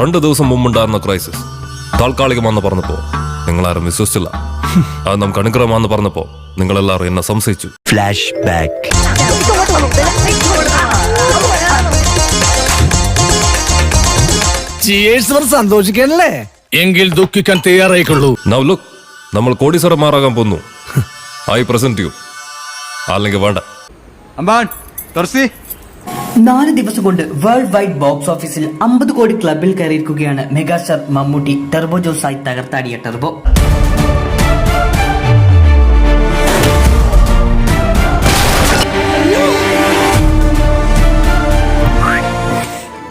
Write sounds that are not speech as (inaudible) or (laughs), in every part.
രണ്ട് ദിവസം മുമ്പുണ്ടായിരുന്ന ക്രൈസിസ് താൽക്കാലികമാണെന്ന് പറഞ്ഞപ്പോ നിങ്ങളാരും വിശ്വസിച്ചില്ല. അത് നമുക്ക് അനുഗ്രഹമാണെന്ന് പറഞ്ഞപ്പോ നിങ്ങളെല്ലാവരും എന്നെ സംശയിച്ചു. ഫ്ലാഷ് ബാക്ക് സന്തോഷിക്കാനല്ലേ? എങ്കിൽ ദുഃഖിക്കാൻ തയ്യാറായിക്കൊള്ളൂ. നൗ ലുക്ക് നമ്മൾ കോടീശ്വരന്മാരാകാൻ പോന്നു. ഐ പ്രസന്റ് യു അല്ലെങ്കിൽ വേണ്ട. അമ്പാൻ തുറസി നാല് ദിവസം കൊണ്ട് വേൾഡ് വൈഡ് ബോക്സ് ഓഫീസിൽ അമ്പത് കോടി ക്ലബിൽ കയറിയിരിക്കുകയാണ് മെഗാസ്റ്റാർ മമ്മൂട്ടി. ടെർബോ ജോസായി തകർത്താടിയ ടെർബോ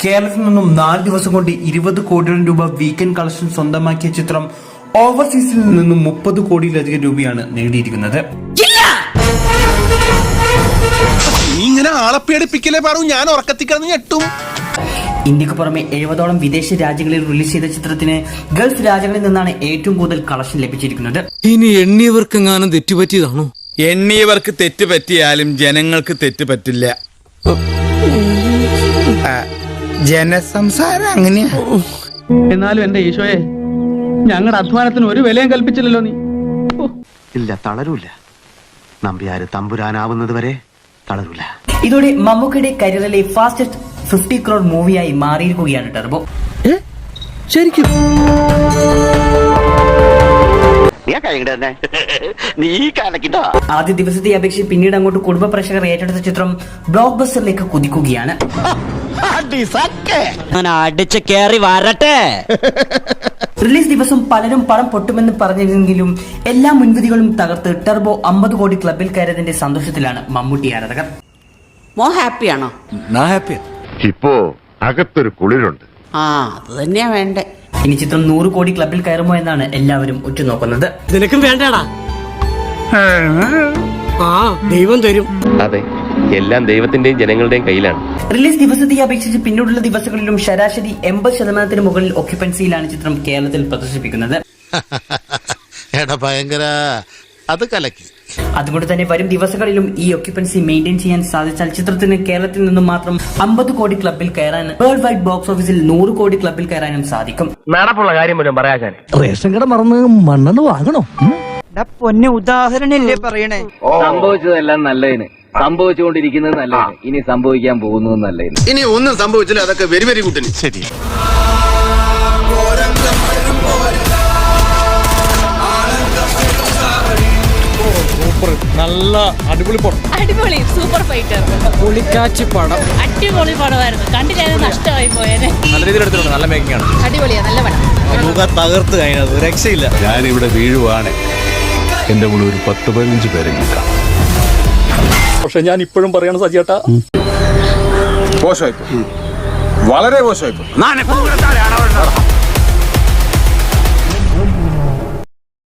കേരളത്തിൽ നിന്നും നാല് ദിവസം കൊണ്ട് ഇരുപത് കോടിയോളം രൂപ വീക്കെൻഡ് കളക്ഷൻ സ്വന്തമാക്കിയ ചിത്രം ഓവർസീസിൽ നിന്നും മുപ്പത് കോടിയിലധികം രൂപയാണ് നേടിയിരിക്കുന്നത്. നീ ഇങ്ങനെ ആളെ പേടിപ്പിക്കലേ പറഞ്ഞു ഞാൻ ഉറക്കത്തിക്കിടന്ന് ഞെട്ടും. ഇന്ത്യയ്ക്ക് പുറമെ എഴുപതോളം വിദേശ രാജ്യങ്ങളിൽ റിലീസ് ചെയ്ത ചിത്രത്തിന് ഗൾഫ് രാജ്യങ്ങളിൽ നിന്നാണ് ഏറ്റവും കൂടുതൽ കളക്ഷൻ ലഭിച്ചിരിക്കുന്നത്. ഇനി എണ്ണിയവർക്കെങ്ങാനും തെറ്റുപറ്റിയതാണോ? എണ്ണിയവർക്ക് തെറ്റ് പറ്റിയാലും ജനങ്ങൾക്ക് തെറ്റ് പറ്റില്ല. ജനസംസാരം അങ്ങനെയാ. എന്നാലും എന്റെ ഈശോയെ ഞങ്ങളുടെ അധ്വാനത്തിന് ഒരു വിലയും കൽപ്പിച്ചില്ലല്ലോ നീ. ഇല്ല തളരൂല. നമ്പ്യാര് തമ്പുരാനാവുന്നത് വരെ തളരൂല. ഇതോടെ മമ്മൂക്കയുടെ കരിയറിലെ ഫാസ്റ്റസ്റ്റ് ഫിഫ്റ്റി ക്രോർ മൂവിയായി മാറിയിരിക്കുകയാണ് ടെർബോ. ശരിക്കും? നീ ആദ്യ ദിവസത്തെ അപേക്ഷിച്ച് പിന്നീട് അങ്ങോട്ട് കുടുംബ പ്രേക്ഷകർ ഏറ്റെടുത്ത ചിത്രം ബ്ലോക്ക് ബസ്റ്ററിലേക്ക് കുതിക്കുകയാണ് അടിച്ച് കേറി വരട്ടെ. (laughs) റിലീസ് ദിവസം പലരും പണം പൊട്ടുമെന്ന് പറഞ്ഞിരുന്നെങ്കിലും എല്ലാ മുൻവിധികളും തകർത്ത് ടെർബോ അമ്പത് കോടി ക്ലബിൽ കയറിയതിന്റെ സന്തോഷത്തിലാണ് മമ്മൂട്ടി ആരാധകർ. മോ ഹാപ്പിയാണോ? ഇപ്പോ അകത്തൊരു കുളിരുണ്ട്. ആ അത് തന്നെയാ വേണ്ടേ. ഇനി ചിത്രം നൂറ് കോടി ക്ലബിൽ കയറുമോ എന്നാണ് എല്ലാവരും ഉറ്റുനോക്കുന്നത്. നിനക്കും വേണ്ടടാ. ആ ദൈവം തരും. അതെ. എല്ലാം ദൈവത്തിന്റെയും ജനങ്ങളുടെയും കയ്യിലാണ്. റിലീസ് ദിവസത്തെ അപേക്ഷിച്ച് പിന്നീടുള്ള ദിവസങ്ങളിലും ശരാശരി എൺപത് ശതമാനത്തിന് മുകളിൽ ഒക്യുപ്പൻസിയിലാണ് ചിത്രം കേരളത്തിൽ പ്രദർശിപ്പിക്കുന്നത്. (laughs) ഭയങ്കര. അത് കലക്കി. അതുകൊണ്ട് തന്നെ വരും ദിവസങ്ങളിലും ഈ ഒക്യുപ്പൻസി മെയിന്റെയിൻ ചെയ്യാൻ സാധിച്ചാൽ ചിത്രത്തിന് കേരളത്തിൽ നിന്നും മാത്രം അമ്പത് കോടി ക്ലബിൽ കയറാൻ വേൾഡ് വൈഡ് ബോക്സ് ഓഫീസിൽ നൂറ് കോടി ക്ലബിൽ കയറാനും സാധിക്കും. നടപ്പുള്ള കാര്യം പോലും പറയാൻ റേഷൻ കട മറന്ന് മണ്ണെന്ന് വാങ്ങണോ? പൊന്നെ ഉദാഹരണല്ലേ പറയണേ. സംഭവിച്ചതെല്ലാം നല്ലതിന്. സംഭവിച്ചുകൊണ്ടിരിക്കുന്നത് നല്ല ഇനി സംഭവിക്കാൻ പോകുന്നത് നല്ല ഇനി ഒന്നും സംഭവിച്ചില്ല അതൊക്കെ വെരി വെരി ഗുഡ് ശരി. നല്ല അടിപൊളി പടം. അടിപൊളി സൂപ്പർ ഫൈറ്റർ. പുളിക്കാച്ചി പടം. അടിപൊളി പടമായിരുന്നു. കണ്ടില്ലാതെ നഷ്ടമായി പോയേനെ. നല്ല രീതിയിൽ എടുത്തിട്ടുണ്ട് നല്ല മേക്കിംഗ് ആണ്. അടിപൊളിയാ നല്ല പടം. തകർത്ത് കഴിഞ്ഞത് രക്ഷയില്ല. ഞാനിവിടെ വീഴുവാണ്. എന്റെ കൂടെ ഒരു പത്ത് പതിനഞ്ച് പേരെ നിൽക്കാം. പക്ഷെ ഞാൻ ഇപ്പോഴും പറയണ സജിയേട്ടാ മോശമായിപ്പോ വളരെ മോശമായിപ്പോ